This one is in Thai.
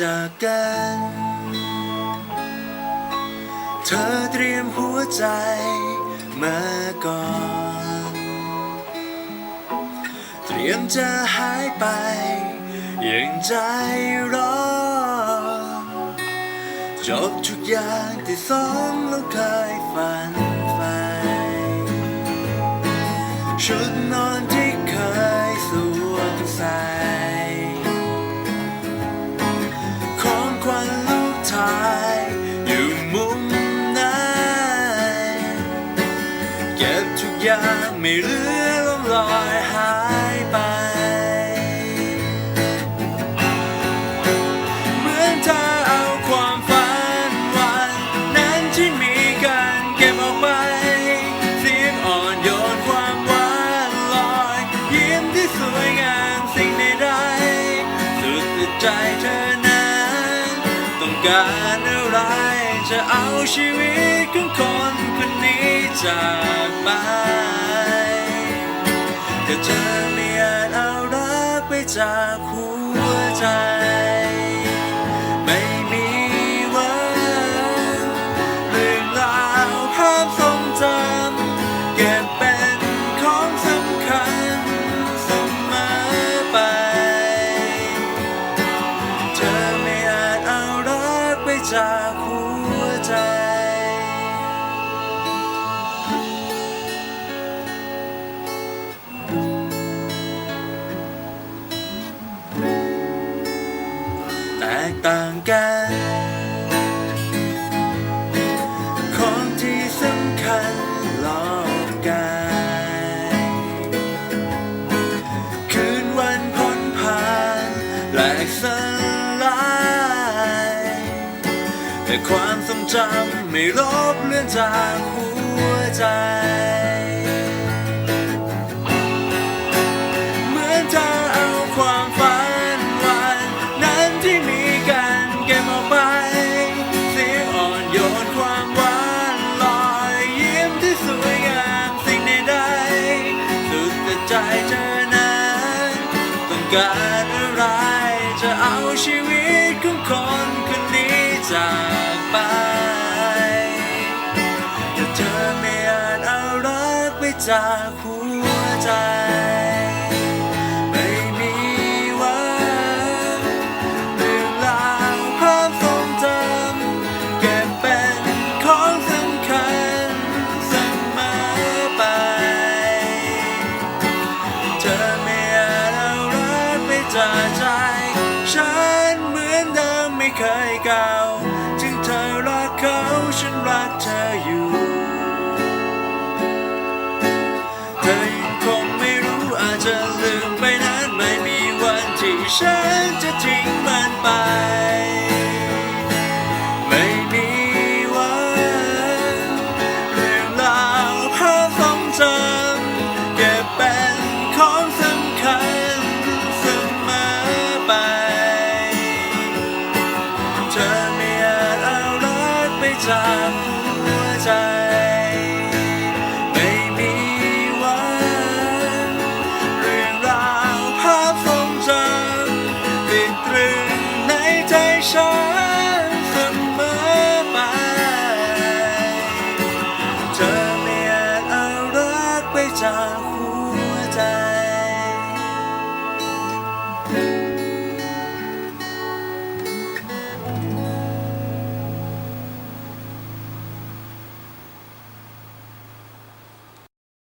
จากกัน เธอเตรียมหัวใจมาก่อน เตรียมจะหายไปอย่างใจร้อนจบทุกอย่างที่สองเราเคย ก็บทุกอย่างไม่เหลือลมลอยหายไป เหมือนเธอเอาความฝันวัน นั้นที่มีกันเก็บเอาไว้เสียงอ่อนโยนความหวานลอย ยิ้มที่สวยงามสิ่งใดๆสุดใจเธอนั้น ต้องการอะไรจะเอาชีวิตของคน จากไปแต่เธอไม่อาจเอารักไปจากหัวใจ ไม่มีวันเรื่องราวภาพทรงจำเก็บเป็นของสำคัญเสมอไป เธอไม่อาจเอารักไปจากหัว ตกต่างกัน ของที่สำคัญหลอกกายคืนวันพ้นผ่านแหลกสลาย แต่ความทรงจำไม่ลบเลือนจากหัวใจ การอะไรจะเอาชีวิตของคนคนนี้จากไปแต่เธอไม่อาจเอารักไปจากหัว จากใจ ฉันเหมือนเดิมไม่เคยเก่าถึงเธอรักเขาฉันรักเธออยู่ เธอยังคงไม่รู้อาจจะลืมไปนั้นไม่มีวันที่ฉันจะทิ้งมันไป จากหัวใจ ไม่มีวันเรื่องราวภาพทรงจำติดตรึงในใจฉันเสมอไป เธอไม่อาจเอารักไปจากหัวใจ